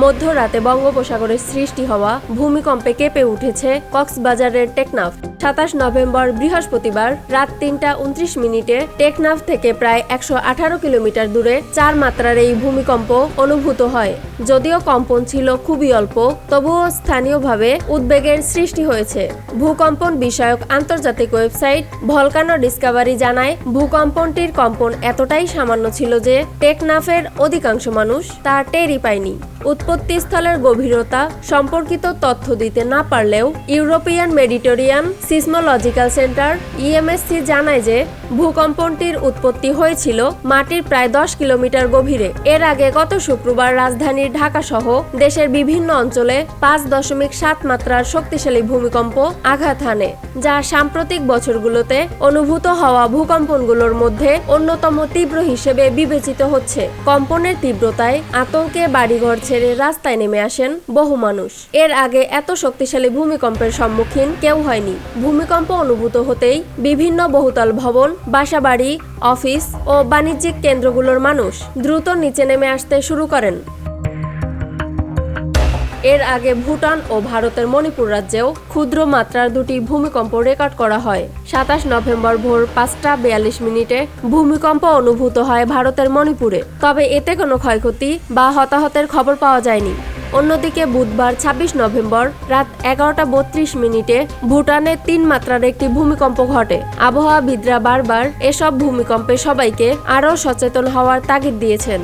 মধ্যরাতে বঙ্গোপসাগরের সৃষ্টি হওয়া ভূমিকম্পে কেঁপে উঠেছে কক্সবাজারের টেকনাফ। সাতাশ নভেম্বর বৃহস্পতিবার রাত তিনটা উনত্রিশ মিনিটে টেকনাফ থেকে প্রায় একশো আঠারো কিলোমিটার দূরে চার মাত্রার এই ভূমিকম্প অনুভূত হয়। যদিও কম্পন ছিল খুবই অল্প, তবুও স্থানীয়ভাবে উদ্বেগের সৃষ্টি হয়েছে। ভূকম্পন বিষয়ক আন্তর্জাতিক ওয়েবসাইট ভলকানো ডিসকাভারি জানায়, ভূকম্পনটির কম্পন এতটাই সামান্য ছিল যে টেকনাফের অধিকাংশ মানুষ তা টেরই পায়নি। উৎপত্তিস্থলের গভীরতা সম্পর্কিত তথ্য দিতে না পারলেও European Mediterranean Seismological Centre EMSC জানায় যে ভূকম্পনটির উৎপত্তি হয়েছিল মাটির প্রায় দশ কিলোমিটার গভীরে। এর আগে গত শুক্রবার রাজধানীর ঢাকা সহ দেশের বিভিন্ন অঞ্চলে পাঁচ দশমিক সাত মাত্রার শক্তিশালী ভূমিকম্প আঘাত হানে, যা সাম্প্রতিক বছরগুলোতে অনুভূত হওয়া ভূকম্পনগুলোর মধ্যে অন্যতম তীব্র হিসেবে বিবেচিত হচ্ছে। কম্পনের তীব্রতায় আতঙ্কে বাড়িঘর ছেড়ে রাস্তায় নেমে আসেন বহু মানুষ। এর আগে এত শক্তিশালী ভূমিকম্পের সম্মুখীন কেউ হয়নি। ভূমিকম্প অনুভূত হতেই বিভিন্ন বহুতল ভবন, বাসাবাড়ি, অফিস ও বাণিজ্যিক কেন্দ্রগুলোর মানুষ দ্রুত নিচে নেমে আসতে শুরু করেন। এর আগে ভুটান ও ভারতের মণিপুর রাজ্যেও ক্ষুদ্র মাত্রার দুটি ভূমিকম্প রেকর্ড করা হয়। সাতাশ নভেম্বর ভোর পাঁচটা বিয়াল্লিশ মিনিটে ভূমিকম্প অনুভূত হয় ভারতের মণিপুরে। তবে এতে কোনো ক্ষয়ক্ষতি বা হতাহতের খবর পাওয়া যায়নি। অন্যদিকে বুধবার ২৬ নভেম্বর রাত এগারোটা বত্রিশ মিনিটে ভুটানে তিন মাত্রার একটি ভূমিকম্প ঘটে। আবহাওয়াবিদরা বারবার এসব ভূমিকম্পে সবাইকে আরও সচেতন হওয়ার তাগিদ দিয়েছেন।